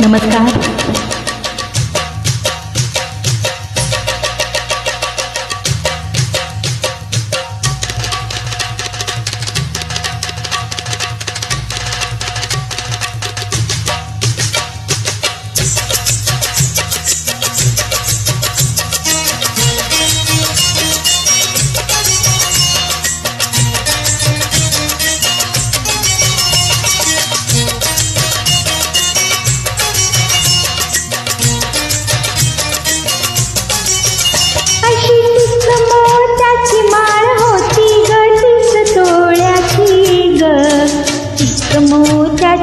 नमस्कार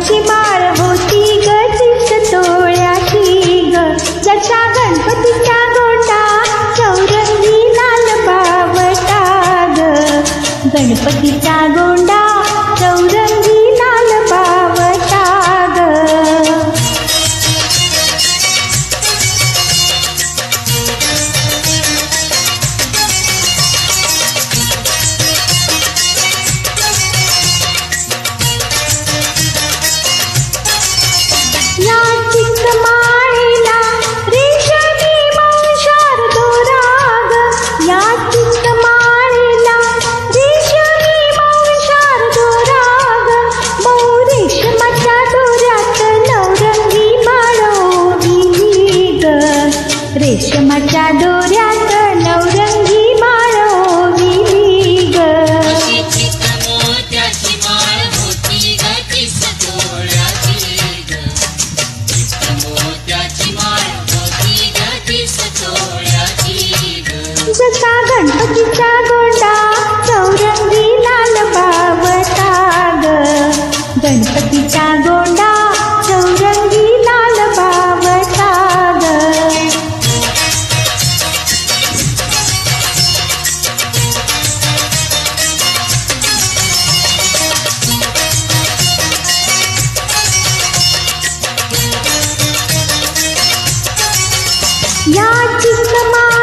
गणपतीची माळ होती ग तोळ्याची ग. जशा गणपतीचा गोटा चौरंगी लाल बावटा ग. गणपतीचा गो Tchau, दिसता गणपतीचा गोंडा चौरंगी लाल पावता ग गणपतीचा गोंडा चौरंगी लाल पावता ग या चित्रमा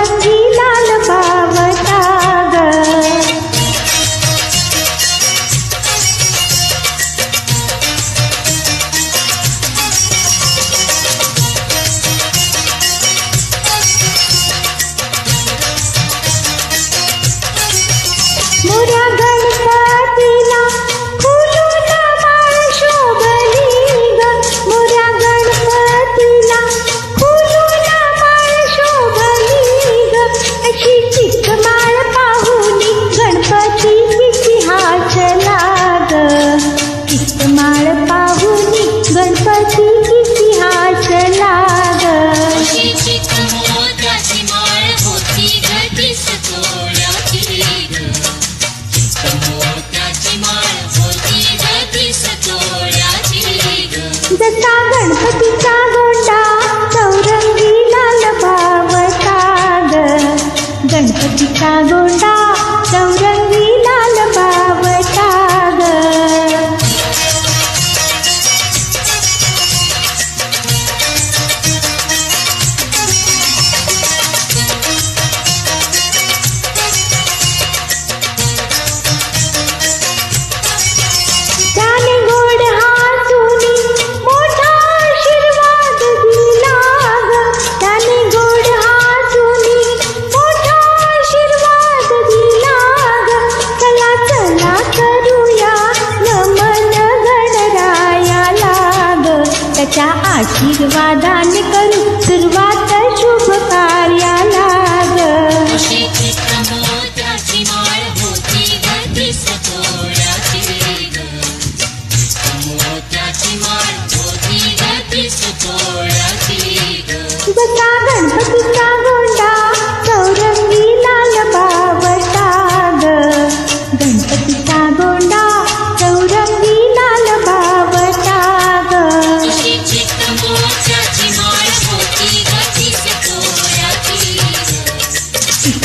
दान करू सुरुवात शुभ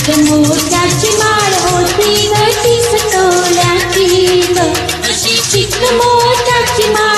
चिक मोत्याची माळ होती ग तीस तोळ्याची अशी चिक मोत्याची माळ